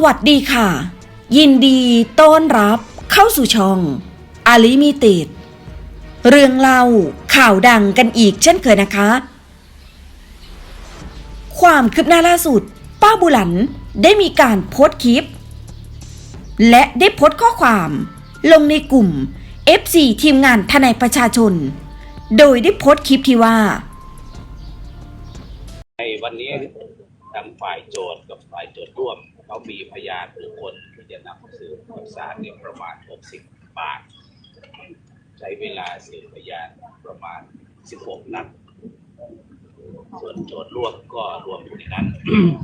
สวัสดีค่ะ ยินดีต้อนรับเข้าสู่ช่องอาลิมิเต็ดเรื่องเล่าข่าวดังกันอีกเช่นเคยนะคะ ความคืบหน้าล่าสุด ป้าบุหลันได้มีการโพสต์คลิป และได้โพสต์ข้อความลงในกลุ่ม FC ทีมงานทนายประชาชน โดยได้โพสต์คลิปที่ว่า ในวันนี้ทางฝ่ายโจทย์กับฝ่ายโจทย์ร่วม เขามีพยานบุคคลที่จะนำสืบกับศาลเนี่ยประมาณ 60ปากใช้เวลาสืบพยานประมาณ 16 นัดส่วนโจทย์ร่วมก็รวมอยู่ในนั้น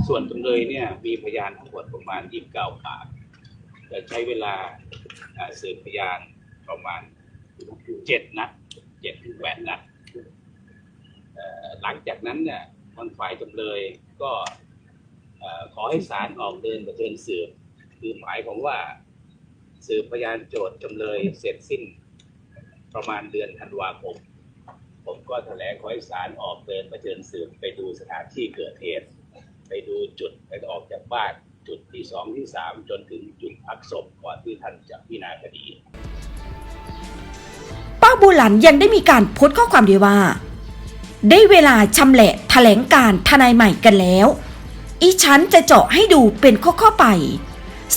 ส่วนจำเลยเนี่ยมีพยานทั้งหมดประมาณ 29 ปากแต่ใช้เวลาอ่าสืบพยานประมาณ 7 นัด7ถึง8นัดเอ่อหลังจากนั้นเนี่ยทางฝ่ายจำเลยก็เอ่อ ขอให้ศาลออกเดินประเชิญสืบ คือหมายของว่า สืบพยานโจทย์จำเลยเสร็จสิ้น ประมาณเดือนธันวาคมผมก็แถลงขอให้ศาลออกเดินประเชิญสืบไปดูสถานที่เกิดเหตุ ไปดูจุดไปออกจากบ้านจุดที่สองที่สามจนถึงจุดพักศพก่อนที่ท่านจะพิจารณาคดีป้าบุหลันยังได้มีการโพสต์ข้อความด้วยว่า ได้เวลาชำแหละแถลงการทนายใหม่กันแล้ว อีฉันจะเจาะให้ดูเป็นข้อๆไป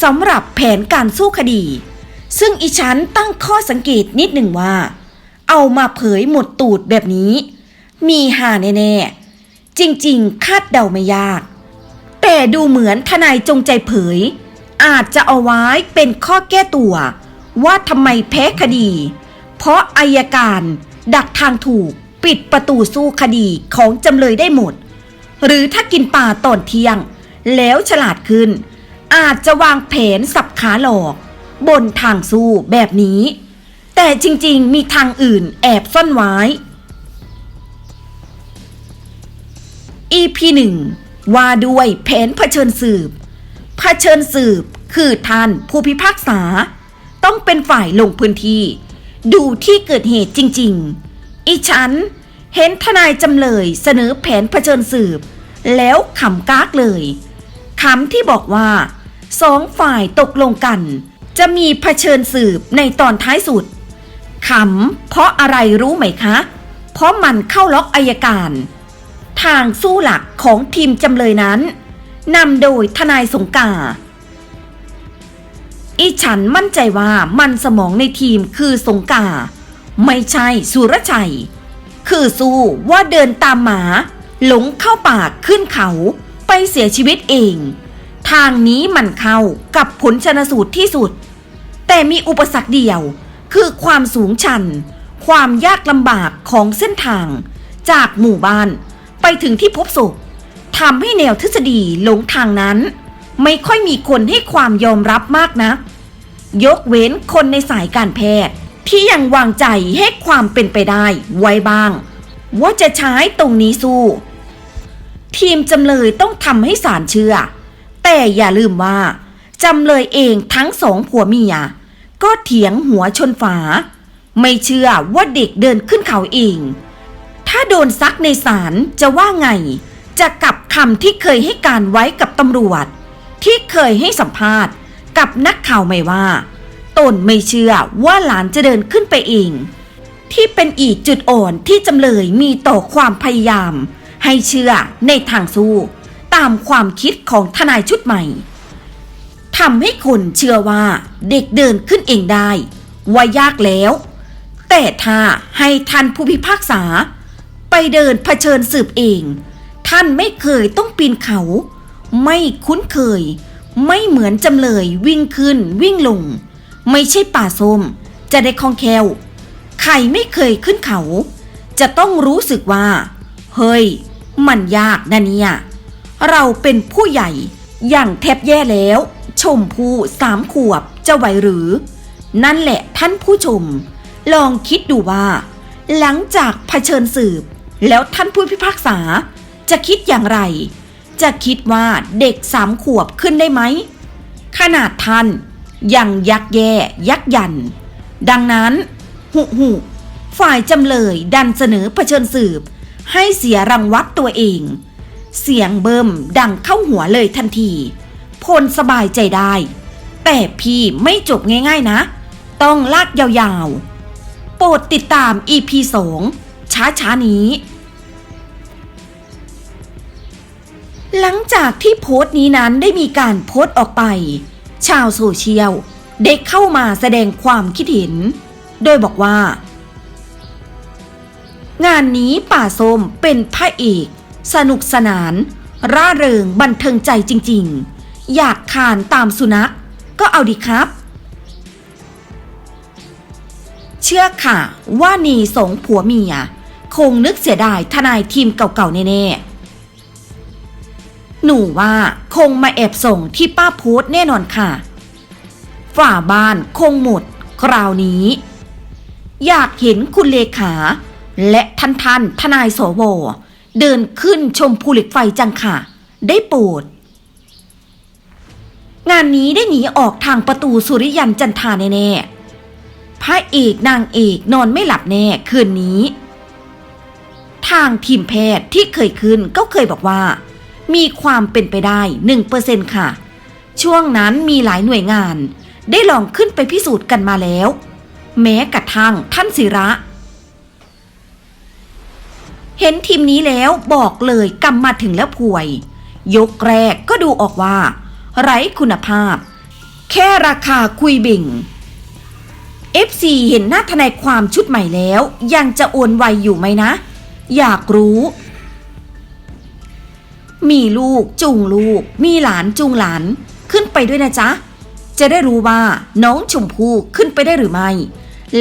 สำหรับแผนการสู้คดี ซึ่งอีฉันตั้งข้อสังเกตนิดหนึ่งว่า เอามาเผยหมดตูดแบบนี้ มีหาแน่ๆ จริงๆ คาดเดาไม่ยาก แต่ดูเหมือนทนายจงใจเผย อาจจะเอาไว้เป็นข้อแก้ตัว ว่าทำไมแพ้คดี เพราะอายการดักทางถูกปิดประตูสู้คดีของจำเลยได้หมด หรือถ้ากินปลาตอนเที่ยง แล้วฉลาดขึ้น อาจจะวางแผนสับขาหลอก บนทางสู้แบบนี้ แต่จริงๆ มีทางอื่นแอบซ่อนไว้ EP 1ว่าด้วยแผนเผชิญสืบ เผชิญสืบคือท่านผู้พิพากษา ต้องเป็นฝ่ายลงพื้นที่ ดูที่เกิดเหตุจริง ๆ อีฉัน เห็นทนายจำเลยเสนอแผนเผชิญสืบ แล้วขำกากเลยขำที่บอกว่าสองฝ่ายตกลงกัน จะมีเผชิญสืบในตอนท้ายสุดขำเพราะอะไรรู้ไหมคะ เพราะมันเข้าล็อกอายการ ทางสู้หลักของทีมจำเลยนั้นนำโดยทนายสงกา อีฉันมั่นใจว่ามันสมองในทีมคือสงกา ไม่ใช่สุรชัย คือสู้ว่าเดินตามหมา หลงเข้าป่าขึ้นเขาไปเสียชีวิตเอง ทางนี้มันเข้ากับผลชนสูตรที่สุด แต่มีอุปสรรคเดียวคือความสูงชัน ความยากลำบากของเส้นทาง จากหมู่บ้านไปถึงที่พบศพทำให้แนวทฤษฎีหลงทางนั้น ไม่ค่อยมีคนให้ความยอมรับมากนะยกเว้นคนในสายการแพทย์ ที่ยังวางใจให้ความเป็นไปได้ไว้บ้าง ว่าจะใช้ตรงนี้สู้ ทีมจำเลยต้องทำให้ศาลเชื่อ แต่อย่าลืมว่าจำเลยเองทั้งสองผัวเมีย ก็เถียงหัวชนฝา ไม่เชื่อว่าเด็กเดินขึ้นเขาเอง ถ้าโดนซักในศาลจะว่าไง จะกลับคำที่เคยให้การไว้กับตำรวจ ที่เคยให้สัมภาษณ์กับนักข่าวไม่ว่า ตนไม่เชื่อว่าหลานจะเดินขึ้นไปเอง ที่เป็นอีกจุดอ่อนที่จำเลยมีต่อความพยายาม ให้เชื่อในทางสู้ ตามความคิดของทนายชุดใหม่ทำให้คนเชื่อว่าเด็กเดินขึ้นเองได้ ว่ายากแล้ว แต่ถ้าให้ท่านผู้พิพากษา ไปเดินเผชิญสืบเอง ท่านไม่เคยต้องปีนเขา ไม่คุ้นเคย ไม่เหมือนจำเลยวิ่งขึ้นวิ่งลง ไม่ใช่ป่าส้มจะได้คล่องแคล่วใครไม่เคยขึ้นเขา จะต้องรู้สึกว่า เฮ้ย มันยากนะเนี่ยเราเป็นผู้ใหญ่อย่างแทบแย่แล้ว ชมผู้สามขวบจะไหวหรือ นั่นแหละท่านผู้ชม ลองคิดดูว่า หลังจากเผชิญสืบ แล้วท่านผู้พิพากษา จะคิดอย่างไร จะคิดว่าเด็กสามขวบขึ้นได้ไหมขนาดท่าน ยังยักแย่ยักยัน ดังนั้น หุหุฝ่ายจำเลยดันเสนอเผชิญสืบ ให้เสียรังวัดตัวเอง เสียงเบิ่มดังเข้าหัวเลยทันที พลสบายใจได้ แต่พี่ไม่จบง่ายๆนะ ต้องลากยาวๆ โปรดติดตาม EP 2ช้าๆนี้ หลังจากที่โพสต์นี้นั้นได้มีการโพสต์ออกไป ชาวโซเชียลได้เข้ามาแสดงความคิดเห็น โดยบอกว่า งานนี้ป่าส้มเป็นพระเอก สนุกสนาน ร่าเริงบันเทิงใจจริงๆ อยากคานตามสุนัขก็เอาดีครับ เชื่อค่ะว่านีสงผัวเมีย คงนึกเสียดายทนายทีมเก่าๆแน่ๆ หนูว่าคงมาแอบส่งที่ป้าพสต์แน่นอนค่ะฝ่าบ้านคงหมด คราวนี้ อยากเห็นคุณเลขา และท่านท่านทนายสวเดินขึ้นชมภูเหล็กไฟจังค่ะ ได้โปรดงานนี้ได้หนีออกทางประตูสุริยันจันทาแน่ๆพระเอกนางเอกนอนไม่หลับแน่คืนนี้ ทางทีมแพทย์ที่เคยขึ้นก็เคยบอกว่า มีความเป็นไปได้หนึ่งเปอร์เซ็นค่ะ ช่วงนั้นมีหลายหน่วยงาน ได้ลองขึ้นไปพิสูจน์กันมาแล้ว แม้กระทั่งท่านศิระ เห็นทีมนี้แล้วบอกเลยกำมาถึงแล้วป่วย ยกแรกก็ดูออกว่า ไร้คุณภาพ แค่ราคาคุยบิ่ง FC เห็นหน้าทนายความชุดใหม่แล้ว ยังจะโอนไวอยู่ไหมนะ อยากรู้ มีลูกจูงลูก มีหลานจูงหลาน ขึ้นไปด้วยนะจ๊ะ จะได้รู้ว่าน้องชมพู่ขึ้นไปได้หรือไม่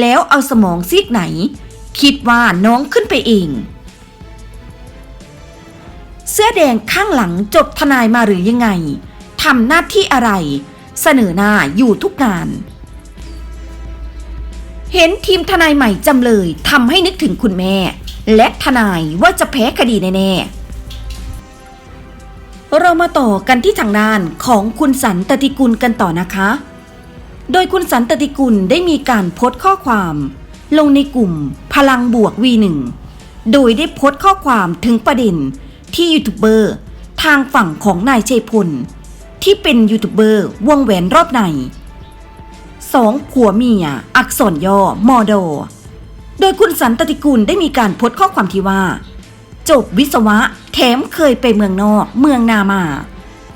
แล้วเอาสมองซีกไหน คิดว่าน้องขึ้นไปเอง เสื้อแดงข้างหลังจบทนายมาหรือยังไงทำหน้าที่อะไร เสนอหน้าอยู่ทุกงาน เห็นทีมทนายใหม่จำเลยทำให้นึกถึงคุณแม่ และทนายว่าจะแพ้คดีแน่ๆ เรามาต่อกันที่ทางด้านของคุณสันตติกุลกันต่อนะคะ โดยคุณสันตติกุลได้มีการโพสต์ข้อความ ลงในกลุ่มพลังบวก V1 โดยได้โพสต์ข้อความถึงประเด็นที่ยูทูบเบอร์ทางฝั่งของนายชัยพล ที่เป็นยูทูบเบอร์วงแหวนรอบในสองผัวเมีย อักษรย่อมอดอโดยคุณสันตติกุลได้มีการโพสต์ข้อความที่ว่า จบวิศวะ แถมเคยไปเมืองนอกเมืองนามา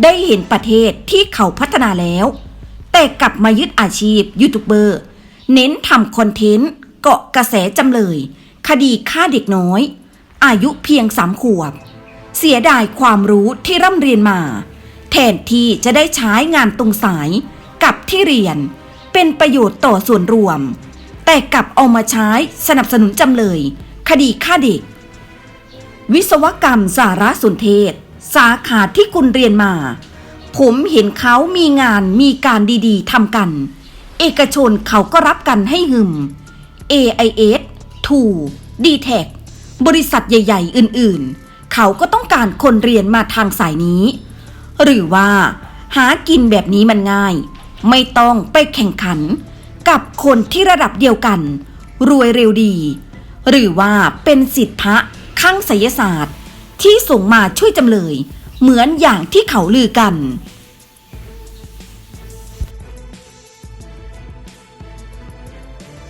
ได้เห็นประเทศที่เขาพัฒนาแล้ว แต่กลับมายึดอาชีพยูทูบเบอร์ เน้นทำคอนเทนต์ เกาะกระแสจำเลย คดีฆ่าเด็กน้อย อายุเพียงสามขวบ เสียดายความรู้ที่ร่ำเรียนมา แทนที่จะได้ใช้งานตรงสายกับที่เรียน เป็นประโยชน์ต่อส่วนรวม แต่กลับเอามาใช้สนับสนุนจำเลย คดีฆ่าเด็ก วิศวกรรมสารสนเทศ สาขาที่คุณเรียนมา ผมเห็นเขามีงานมีการดีๆทำกัน เอกชนเขาก็รับกันให้หึม AIS 2 d t e c บริษัทใหญ่ ๆ อื่นๆ เขาก็ต้องการคนเรียนมาทางสายนี้ หรือว่า หากินแบบนี้มันง่าย ไม่ต้องไปแข่งขัน กับคนที่ระดับเดียวกัน รวยเร็วดี หรือว่าเป็นสิทธะ ข้างไสยศาสตร์ ที่ส่งมาช่วยจำเลย เหมือนอย่างที่เขาลือกัน